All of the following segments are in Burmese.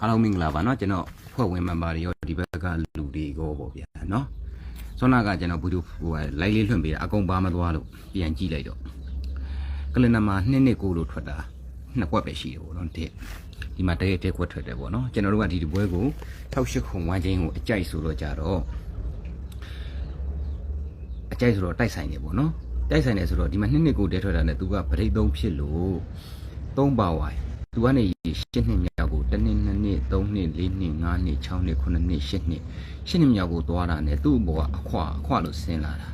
အားလုံးမင်္ဂလာပါเนาะကျွန်တော်ဖွဲ့ဝင်မန်ပါတွေရောဒီဘက်ကလူတွေကိုပေါ့ဗျာเนาะဆွမ်းနာကကျွန်တော်ဗီဒီယိုဟိုလိုက်လေးလွှင့်ပေးတာအကုန်ပါမသွားလို့ပြန်ကြည့်လိုက်တော့ကလင်နာမှာနှစ်နှစ်ကိုလို့ထွက်တာနှစ်ကွက်ပဲရှိတယ်ပေါ့เนาะတဲ့ဒီမှာတရက်တက်ကွက်ထွက်တယ်ပေါ့เนาะကျွန်တော်တို့ကဒီဒီပွဲကို68ခုဝမ်းချင်းကိုအကြိုက်ဆိုတော့ကြတော့အကြိုက်ဆိုတော့တိုက်ဆိုင်နေပေါ့เนาะတိုက်ဆိုင်နေဆိုတော့ဒီမှာနှစ်နှစ်ကိုတဲထွက်တာနဲ့သူကဗရိတ်သုံးဖြစ်လို့သုံးပါဝိုင် သူကနေရှင်းနှစ်မြောက်ကိုတစ်နှစ်နှစ်နှစ်သုံးနှစ်လေးနှစ်ငါးနှစ်၆နှစ်ခုနှစ်နှစ်ရှစ်နှစ်ရှင်းနှစ်မြောက်ကိုသွားတာနဲ့သူ့ဘောကအခွအခွလို့ဆင်းလာတာ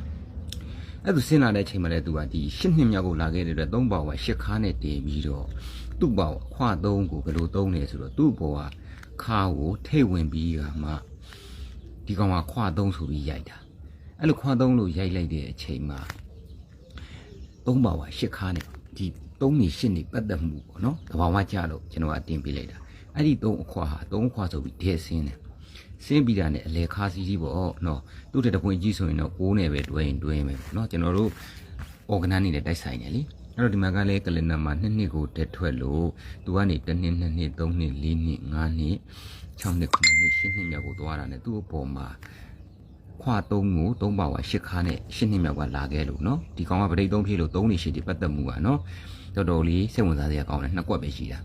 အဲ့သူဆင်းလာတဲ့အချိန်မှာလည်းသူကဒီရှင်းနှစ်မြောက်ကိုလာခဲ့တဲ့အတွက်သုံးပါဝိုင်ရှစ်ခါနဲ့တည်ပြီးတော့သူ့ဘောအခွသုံးကိုဘယ်လိုသုံးလဲဆိုတော့သူ့ဘောကခါကိုထိတ်ဝင်ပြီးကမှဒီကောင်ကခွသုံးဆိုပြီးရိုက်တာအဲ့လိုခွသုံးလို့ရိုက်လိုက်တဲ့အချိန်မှာသုံးပါဝါရှစ်ခါနဲ့ဒီ သုံးနေရှစ်နေပတ်သက်မှုပေါ့နော်တဘာဝကြတော့ကျွန်တော်ကတင်ပေးလိုက်တာအဲ့ဒီသုံးအခွာဟာသုံးအခွာဆိုပြီးဒဲဆင်းတယ်ဆင်းပြီးတာနဲ့အလဲခါစီကြီးပေါ့နော်သူ့တဲ့တပွင့်ကြီးဆိုရင်တော့ကိုးနဲ့ပဲတွဲရင်တွဲမယ်ပေါ့နော်ကျွန်တော်တို့ organ နေနဲ့တိုက်ဆိုင်တယ်လीအဲ့တော့ဒီမှာကလည်းကလင်ဒါမှာနှစ်နှစ်ကိုတက်ထွက်လို့သူကနေတစ်နှစ်နှစ်နှစ်သုံးနှစ်လေးနှစ်ငါးနှစ်၆နှစ်ခုနှစ်နှစ်ရှစ်နှစ်မြောက်ကိုသွားတာနဲ့သူ့အပေါ်မှာ ခွာသုံးကိုသုံးပါဝါရှစ်ခါနဲ့ရှစ်နှစ်မြောက်ကလာခဲ့လို့နော်ဒီကောင်ကဗရိတ်သုံးဖြစ်လို့သုံးနေရှိဒီပတ်သက်မှုကနော်တော်တော်လေးစိတ်ဝင်စားစရာကောင်းတယ်နှစ်ကွက်ပဲရှိတာ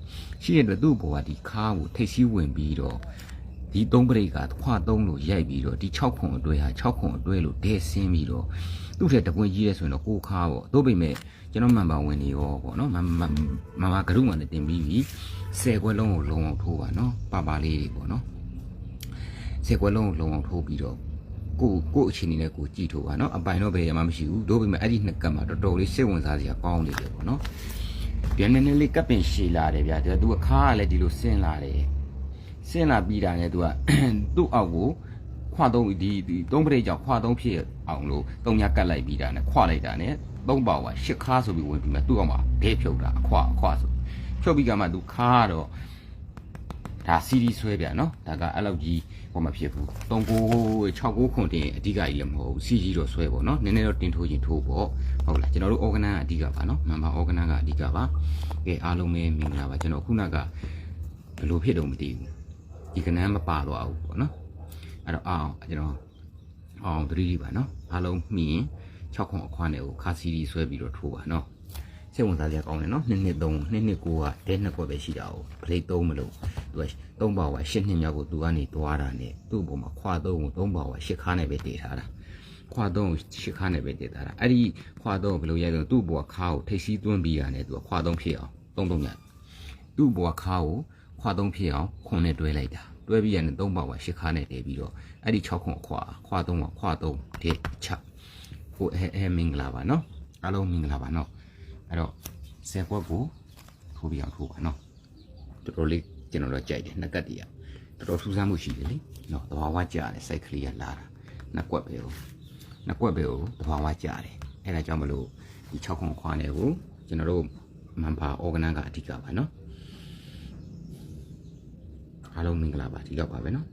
ရှိတဲ့အတွက်သူ့ဘောကဒီခါကိုထိတ်စီးဝင်ပြီးတော့ဒီသုံးပရိတ်ကခွာသုံးလို့ရိုက်ပြီးတော့ဒီ6ခွန်အတွဲဟာ6ခွန်အတွဲလို့ဒဲဆင်းပြီးတော့သူ့ထက်တပွင့်ကြီးရဲဆိုရင်တော့ကိုခါပေါ့သို့ပေမဲ့ကျွန်တော်မှန်ပါဝင်နေရောပေါ့နော်မမမမကရုမှလည်းတင်ပြီးပြီ10ခွက်လုံးကိုလုံးအောင်ထိုးပါနော်ပါပါလေးတွေပေါ့နော်10ခွက်လုံးကိုလုံးအောင်ထိုးပြီးတော့ ကိုကိုအချင်းနေနဲ့ကိုကြည့်ထိုးပါနော်အပိုင်တော့ဘယ်ရမှမရှိဘူးတို့ပေမဲ့အဲ့ဒီနှစ်ကပ်မှာတော်တော်လေးစိတ်ဝင်စားစရာကောင်းနေတယ်ပေါ့နော်ပြန်နေနေလေးကပ်ပင်ရှည်လာတယ်ဗျာသူကသူကခါကလည်းဒီလိုဆင်းလာတယ်ဆင်းလာပြီးတာနဲ့သူကသူ့အောက်ကိုခွာသုံးဒီဒီသုံးပရိတ်ကြောင့်ခွာသုံးဖြစ်အောင်လို့သုံးညကတ်လိုက်ပြီးတာနဲ့ခွာလိုက်တာနဲ့သုံးပါဝါရှစ်ခါဆိုပြီးဝင်ပြီးမှသူ့အောက်မှာဒဲဖြုတ်တာအခွာအခွာဆိုဖြုတ်ပြီးကမှသူခါကတော့ ဒါစီဒီဆွဲပြနော်ဒါကအဲ့လောက်ကြီးဟောမဖြစ်ဘူး3ကို6ကိုခွန်တင်အဓိကကြီးလည်းမဟုတ်ဘူးစီကြီးတော့ဆွဲပေါ့နော်နည်းနည်းတော့တင်ထိုးရင်ထိုးပေါ့ဟုတ်လားကျွန်တော်တို့ organ ကအဓိကပါနော်မန်ပါ organ ကအဓိကပါကဲအားလုံးပဲမင်္ဂလာပါကျွန်တော်ခုနကဘယ်လိုဖြစ်တော့မသိဘူးဒီကနန်းမပါတော့ဘူးပေါ့နော်အဲ့တော့အောင်ကျွန်တော်အောင်သတိကြီးပါနော်အားလုံးမှီရင်6ခွန်အခွားနဲ့ကိုခါစီဒီဆွဲပြီးတော့ထိုးပါနော် စိတ်ဝင်စားစရာကောင်းတယ်နော်နှစ်နှစ်သုံးနှစ်နှစ်ကိုကတဲနှစ်ခွက်ပဲရှိတာ哦ဗလိတ်သုံးမလို့သူကသုံးပါဝါရှစ်နှစ်မြောက်ကိုသူကနေသွားတာနဲ့သူ့ဘုံမှာခွာသုံးကိုသုံးပါဝါရှစ်ခါနဲ့ပဲတည်ထားတာခွာသုံးကိုရှစ်ခါနဲ့ပဲတည်ထားတာအဲ့ဒီခွာသုံးကိုဘယ်လိုရိုက်လဲသူ့ဘဝခါကိုထိတ်စီးသွင်းပြီးရတယ်သူကခွာသုံးဖြစ်အောင်သုံးသုံးရသူ့ဘဝခါကိုခွာသုံးဖြစ်အောင်ခွန်နဲ့တွဲလိုက်တာတွဲပြီးရတယ်သုံးပါဝါရှစ်ခါနဲ့တည်ပြီးတော့အဲ့ဒီ6ခွန်ခွာခွာသုံးကခွာသုံးတစ်ချက်ဟိုအဲအဲမင်္ဂလာပါနော်အားလုံးမင်္ဂလာပါနော် အဲ့တော့ဆယ်ခွက်ကိုထိုးပြအောင်ထိုးပါနော်တော်တော်လေးကျွန်တော်တို့ကြိုက်တယ်နှစ်ကတ်တည်းကတော်တော်ထူးဆန်းမှုရှိတယ်လေနော်တဘာဝကြားတယ်စိုက်ကလေးကလာတာနှစ်ကွက်ပဲကိုနှစ်ကွက်ပဲကိုတဘာဝကြားတယ်အဲ့ဒါကြောင့်မလို့ဒီ6ခွန်ခွာနေကိုကျွန်တော်တို့မန်ပါ organ ကအဓိကပါနော်အားလုံးမင်္ဂလာပါဒီတော့ပါပဲနော်